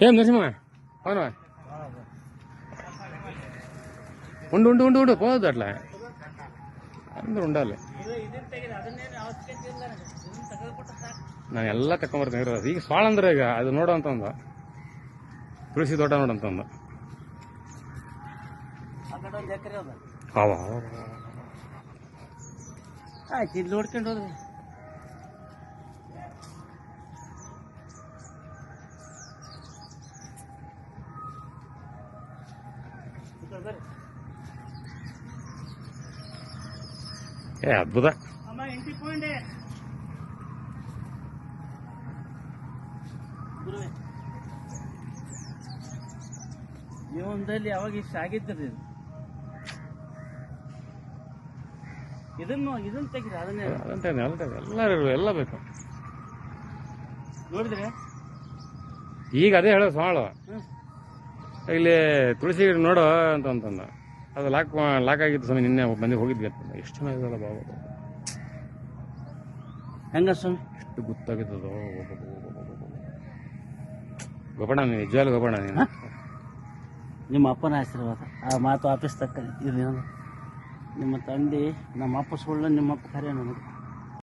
ఏం నరసింహ అవునా ఉండు ఉండు ఉండు ఉండు పోవద్దు అట్లా అందరూ ఉండాలి ನಾನು ಎಲ್ಲ ತಕೊಂಬರ್ತೀನಿ ಇರೋದು ಈಗ ಸ್ವಾಳ ಅಂದ್ರೆ ಈಗ ಅದು ನೋಡು ಅಂತ ಅಂದ ತುಳಸಿ ತೋಟ ನೋಡು ಅಂತ ಅಂದ ಆ ಕಡೆ ಒಂದು ಎಕರೆ ಅದ ಅವ ಆಯ್ತು ಇಲ್ಲಿ ನೋಡ್ಕೊಂಡು ಹೋದ್ರಿ ಬರ್ರಿ. ಏ ಅದ್ಭುತ. ಅಮ್ಮ ಎಂಟಿ ಪಾಯಿಂಟ್ ಗುರುವೆ ಜೀವನದಲ್ಲಿ ಯಾವಾಗ ಇಷ್ಟ ಆಗಿದ್ರಿ ಇದು? ಇದನ್ನು ಇದನ್ನ ತೆಗಿರಿ ಅದನ್ನೇ. ಅದಂತೇನೆ ಅದಂತೇನೆ ಎಲ್ಲರೂ ಎಲ್ಲ ಬೇಕು. ನೋಡಿದ್ರೆ? ಈಗ ಅದೇ ಹೇಳೋ ಸಾಳು. ಇಲ್ಲಿ ತುಳಸಿ ಗಿಡ ನೋಡು ಅಂತ ಅಂತಂದ ಅದು ಲಾಕ್ ಲಾಕ್ ಆಗಿತ್ತು ಸ್ವಾಮಿ ನಿನ್ನೆ ಬಂದು ಹೋಗಿದ್ವಿ ಅಂತ ಎಷ್ಟು ಚೆನ್ನಾಗಿದಲ್ಲ ಬಾಬು. ಹೆಂಗ ಸ್ವಾಮಿ? ಎಷ್ಟು ಗೊತ್ತಾಗಿದ್ದದು ಗೊಬ್ಬಣ ನೀನು ನಿಜವಾಗ್ಲೂ ಗೊಬ್ಬಣ ನೀನು. ನಿಮ್ಮ ಅಪ್ಪನ ಆಶೀರ್ವಾದ. ಆ ಮಾತು ಆಫೀಸ್ ತಕ್ಕ ಇರಲಿ ನಿಮ್ಮ ತಂದೆ ನಮ್ಮ ಅಪ್ಪ ಸುಳ್ಳು ನಿಮ್ಮ ಅಪ್ಪ ಕರೆ ನನಗೆ.